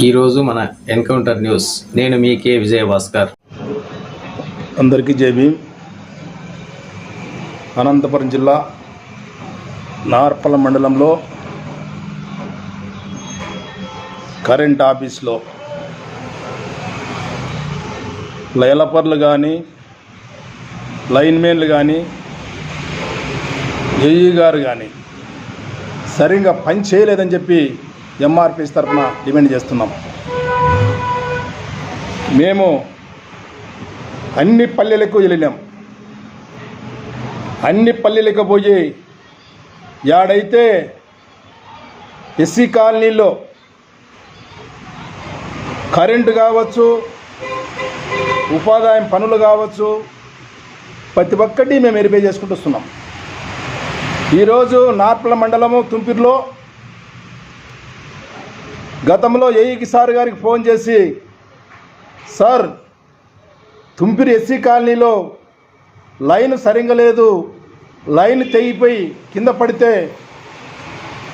ఈరోజు మన encounter news. నేను మీ కే విజయ భాస్కర్ అందరికీ జై భీమ్. అనంతపురం జిల్లా నార్పల మండలంలో కరెంట్ ఆఫీస్లో లైలపర్లు కానీ లైన్మెన్లు కానీ ఏఈ గారు కానీ సరిగ్గా పని చేయలేదని చెప్పి ఎంఆర్పిస్ తరఫున డిమాండ్ చేస్తున్నాం. మేము అన్ని పల్లెలకు వెళ్ళినాం. అన్ని పల్లెలకు పోయి యాడైతే ఎస్సీ కాలనీలో కరెంటు కావచ్చు ఉపాధాయం పనులు కావచ్చు ప్రతి ఒక్కటి మేము వెరిఫై చేసుకుంటూ వస్తున్నాం. ఈరోజు నార్పల మండలము తుంపిరిలో గతంలో ఏఈకి సార్ గారికి ఫోన్ చేసి సార్ తుంపిరి ఎస్సీ కాలనీలో లైన్ సరిగ్గా లేదు లైన్ తెగిపోయి కింద పడితే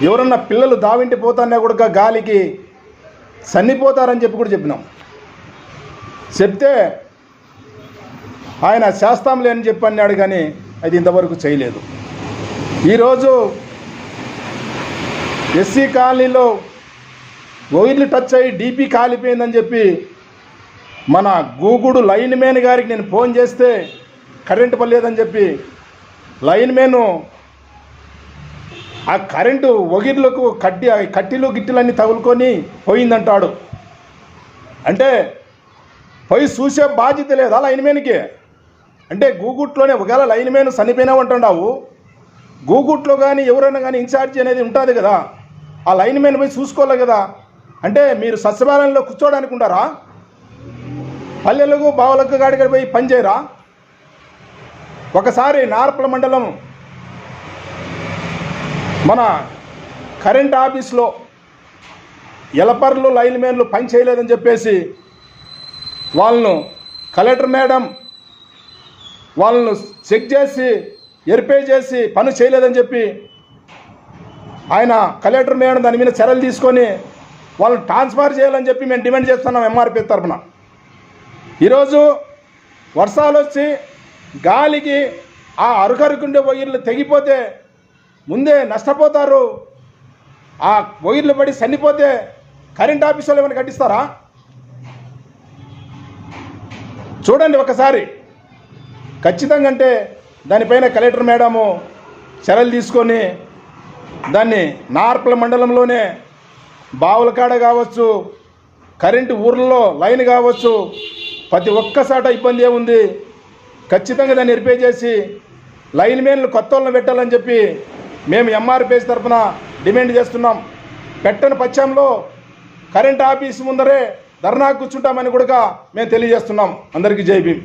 ఎవరన్నా పిల్లలు దావింటి పోతాన్నా కూడా గాలికి చనిపోతారని చెప్పి కూడా చెప్పినాం. చెప్తే ఆయన చేస్తాంలే అని చెప్పి అన్నాడు కానీ అది ఇంతవరకు చేయలేదు. ఈరోజు ఎస్సీ కాలనీలో వైర్లు టచ్ అయ్యి డీపీ కాలిపోయిందని చెప్పి మన గూగుడు లైన్ మ్యాన్ గారికి నేను ఫోన్ చేస్తే కరెంటు పర్లేదని చెప్పి లైన్ మ్యాను ఆ కరెంటు ఒగిర్లకు కట్టి ఆ కట్టిలు గిట్టిలన్నీ తగులుకొని పోయిందంటాడు. అంటే పోయి చూసే బాధ్యత లేదా లైన్ మ్యాన్కి? అంటే గూగుట్లోనే ఒకవేళ లైన్ మ్యాన్ చనిపోయినావు అంటున్నావు గూగుట్లో కానీ ఎవరైనా కానీ ఇన్ఛార్జి అనేది ఉంటుంది కదా. ఆ లైన్ మ్యాన్ పోయి చూసుకోవాలి కదా. అంటే మీరు సచివాలయంలో కూర్చోడానికి ఉంటారా పల్లెలకు బావులకు గాడికి పోయి పనిచేయరా ఒకసారి నార్పల మండలం మన కరెంట్ ఆఫీస్లో ఎలపర్లు లైన్ మ్యాన్లు పని చేయలేదని చెప్పేసి వాళ్ళను కలెక్టర్ మేడం వాళ్ళను చెక్ చేసి ఎరిపే చేసి పని చేయలేదని చెప్పి ఆయన కలెక్టర్ మేడం దాని మీద చర్యలు తీసుకొని వాళ్ళని ట్రాన్స్ఫర్ చేయాలని చెప్పి మేము డిమాండ్ చేస్తున్నాం ఎంఆర్పీ తరఫున ఈరోజు వర్షాలు వచ్చి గాలికి ఆ అరుకరుకుండే వైర్లు తెగిపోతే ముందే నష్టపోతారు. ఆ వైర్లు పడి చనిపోతే కరెంట్ ఆఫీస్ వాళ్ళు ఏమైనా కట్టిస్తారా? చూడండి ఒకసారి. ఖచ్చితంగా అంటే దానిపైన కలెక్టర్ మేడము చర్యలు తీసుకొని దాన్ని నార్పల మండలంలోనే బావుల కాడ కావచ్చు కరెంటు ఊర్లలో లైన్ కావచ్చు ప్రతి ఒక్కసాట ఇబ్బంది ఏముంది? ఖచ్చితంగా దాన్ని రిపేర్ చేసి లైన్ మెయిన్లు కొత్త వాళ్ళని పెట్టాలని చెప్పి మేము ఎంఆర్పిఎస్ తరఫున డిమాండ్ చేస్తున్నాం. పెట్టని పక్షంలో కరెంట్ ఆఫీస్ ముందరే ధర్నా కూర్చుంటామని కూడా మేము తెలియజేస్తున్నాం. అందరికీ జై భీమ్.